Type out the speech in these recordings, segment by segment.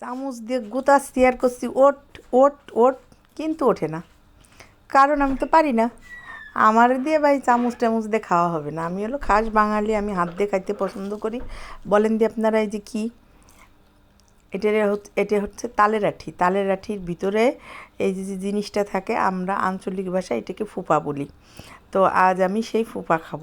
চামচ দিয়ে গুতাচ্ছি আর করছি, ওট ওট ওট, কিন্তু ওঠে না। কারণ আমি তো পারি না। আমার দিয়ে ভাই চামচ টামচ দিয়ে খাওয়া হবে না। আমি হলো খাস বাঙালি, আমি হাত দিয়ে খাইতে পছন্দ করি। বলেন দিয়ে আপনারা এই যে কী? এটার এটা হচ্ছে তালের আঠি। তালের আঠির ভিতরে এই যে যে জিনিসটা থাকে, আমরা আঞ্চলিক ভাষায় এটাকে ফুপা বলি। তো আজ আমি সেই ফুপা খাব।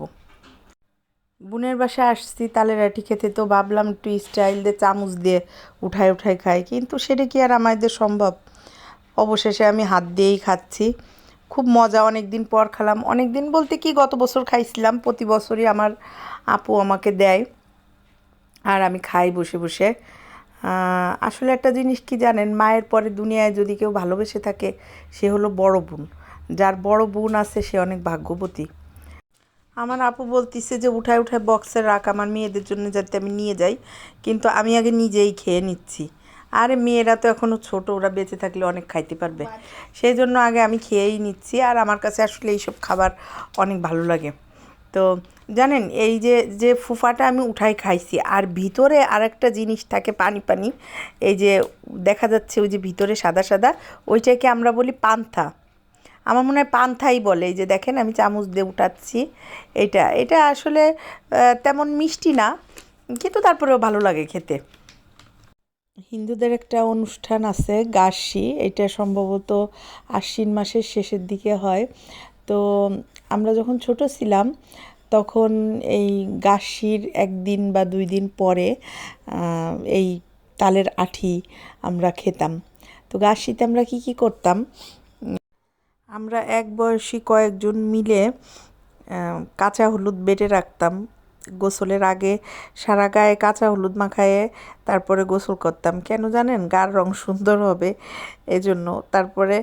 বোনের বাসায় আসছি তালের আঠি খেতে, তো ভাবলাম একটু স্টাইল দিয়ে চামচ দিয়ে উঠায় উঠায় খাই। কিন্তু সেটা কি আর আমাদের সম্ভব? অবশেষে আমি হাত দিয়েই খাচ্ছি। খুব মজা অনেক দিন পর খেলাম। অনেক দিন বলতে কি, গত বছর খাইছিলাম, প্রতি বছরই আমার আপু আমাকে দেয়। আর আমি খাই বসে বসে। আসলে একটা জিনিস কি জানেন, মায়ের পরে দুনিয়ায় যদি কেউ ভালোবেসে থাকে, সে হলো বড় বোন। যার বড় বোন আছে, সে অনেক ভাগ্যবতী। আমার আপু বলতিছে যে, উঠায় উঠায় বক্সে রাখ, আমার মেয়েদের জন্য যাতে আমি নিয়ে যাই। কিন্তু আমি আগে নিজেই খেয়ে নিচ্ছি। আরে, মেয়েরা তো এখনও ছোট, ওরা বেঁচে থাকলে অনেক খাইতে পারবে। সেই জন্য আগে আমি খেয়েই নিচ্ছি, আর আমার কাছে আসলে এইসব খাবার অনেক ভালো লাগে। তো, জানেন, এই যে যে ফুফাটা আমি উঠাই খাইছি, আর ভিতরে আরেকটা জিনিস থাকে পানি পানি, এই যে দেখা যাচ্ছে ওই যে ভিতরে সাদা সাদা, ওইটাকে আমরা বলি পান্থা। আমার মনে হয় পান্থাই বলে যে দেখেন আমি চামচ দিয়ে উঠাচ্ছি। এটা এটা আসলে তেমন মিষ্টি না, কিন্তু তারপরেও ভালো লাগে খেতে। হিন্দুদের একটা অনুষ্ঠান আছে, গাসি, এটা সম্ভবত আশ্বিন মাসের শেষের দিকে হয়। তো আমরা যখন ছোট ছিলাম, তখন এই গাসির একদিন বা দুই দিন পরে এই তালের আঠি আমরা খেতাম। তো গাসিতে আমরা কি কি করতাম? আমরা এক বয়সী কয়েকজন মিলে কাঁচা হলুদ বেটে রাখতাম। গোসলের আগে সারা গায়ে কাঁচা হলুদ মাখায়ে তারপরে গোসল করতাম। কেন জানেন? গার রং সুন্দর হবে এজন্য। তারপরে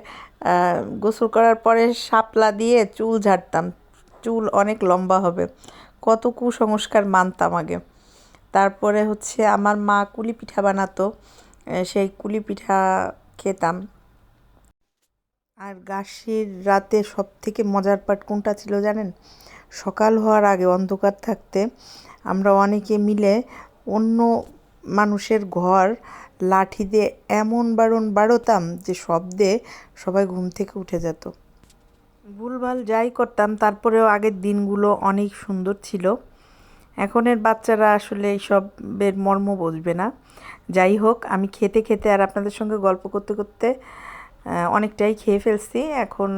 গোসল করার পরে শাপলা দিয়ে চুল ঝাড়তাম। চুল অনেক লম্বা হবে। কত কুসংস্কার মানতাম আগে। তারপরে হচ্ছে আমার মা কুলি পিঠা বানাতো সেই কুলি পিঠা খেতাম। আর গাছের রাতে সব থেকে মজার পার্ট কোনটা ছিল জানেন? সকাল হওয়ার আগে অন্ধকার থাকতে আমরা অনেকে মিলে অন্য মানুষের ঘর লাঠি দিয়ে এমন বারণ বাড়তাম যে শব্দে সবাই ঘুম থেকে উঠে যেত। ভুলভাল যাই করতাম, তারপরেও আগের দিনগুলো অনেক সুন্দর ছিল। এখনের বাচ্চারা আসলে এইসবের মর্ম বুঝবে না। যাই হোক, আমি খেতে খেতে আর আপনাদের সঙ্গে গল্প করতে করতে অনেকটাই খেয়ে ফেলছি। এখন